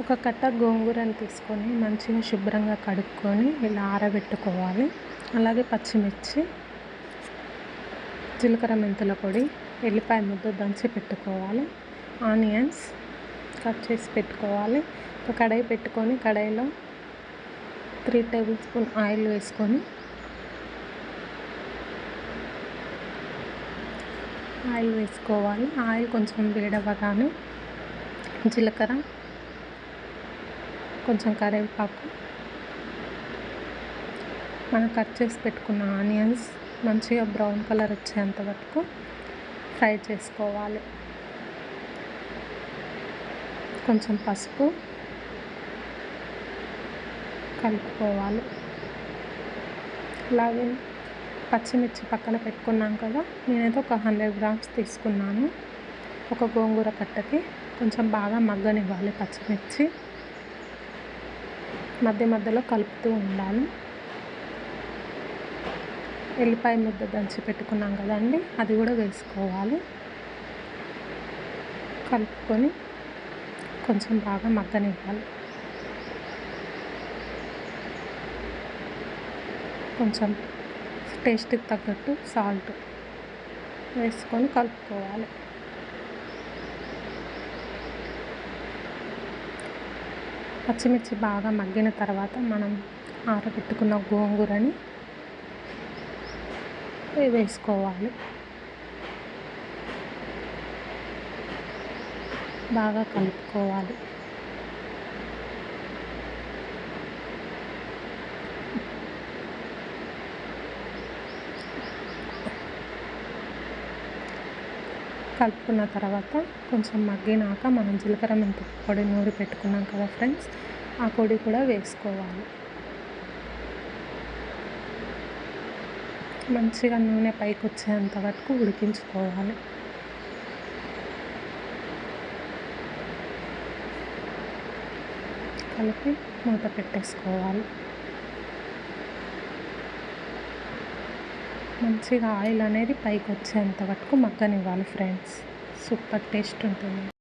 ఒక కట్ట గోంగూరను తీసుకొని మంచిగా శుభ్రంగా కడుక్కొని ఇలా ఆరబెట్టుకోవాలి. అలాగే పచ్చిమిర్చి జీలకర్ర మెంతుల పొడి ఎల్లిపాయ ముద్ద దంచి పెట్టుకోవాలి. ఆనియన్స్ కట్ చేసి పెట్టుకోవాలి. ఒక కడాయి పెట్టుకొని కడాయిలో త్రీ టేబుల్ స్పూన్ ఆయిల్ వేసుకొని ఆయిల్ వేసుకోవాలి. ఆయిల్ కొంచెం వేడవ్వగానే జీలకర్ర కొంచెం కరివేపాకు. మనం కట్ చేసి పెట్టుకున్న ఆనియన్స్ మంచిగా బ్రౌన్ కలర్ వచ్చేంత వరకు ఫ్రై చేసుకోవాలి. కొంచెం పసుపు కలుపుకోవాలి. అలాగే పచ్చిమిర్చి పక్కన పెట్టుకున్నాం కదా నేనైతే ఒక హండ్రెడ్ గ్రామ్స్ తీసుకున్నాను. ఒక గోంగూర కట్టకి కొంచెం బాగా మగ్గనివ్వాలి పచ్చిమిర్చి. మధ్య మధ్యలో కలుపుతూ ఉండాలి. ఎల్లిపాయ ముద్ద దంచి పెట్టుకున్నాం కదండి అది కూడా వేసుకోవాలి. కలుపుకొని కొంచెం బాగా మగ్గనివ్వాలి. కొంచెం టేస్ట్కి తగ్గట్టు సాల్ట్ వేసుకొని కలుపుకోవాలి. పచ్చిమిర్చి బాగా మగ్గిన తర్వాత మనం ఆరబెట్టుకున్న గోంగూరని వేసుకోవాలి. బాగా కలుపుకోవాలి. కలుపుకున్న తర్వాత కొంచెం మగ్గినాక మనం జీలకర్ర మెంతి పొడి నూరి పెట్టుకున్నాం కదా ఫ్రెండ్స్ ఆ పొడి కూడా వేసుకోవాలి. మంచిగా నూనె పైకి వచ్చేంత వరకు ఉడికించుకోవాలి. కలిపి మూత పెట్టేసుకోవాలి. మంచిగా ఆయిల్ అనేది పైకి వచ్చేంత వరకు మగ్గనివ్వాలి ఫ్రెండ్స్. సూపర్ టేస్ట్ ఉంటుంది.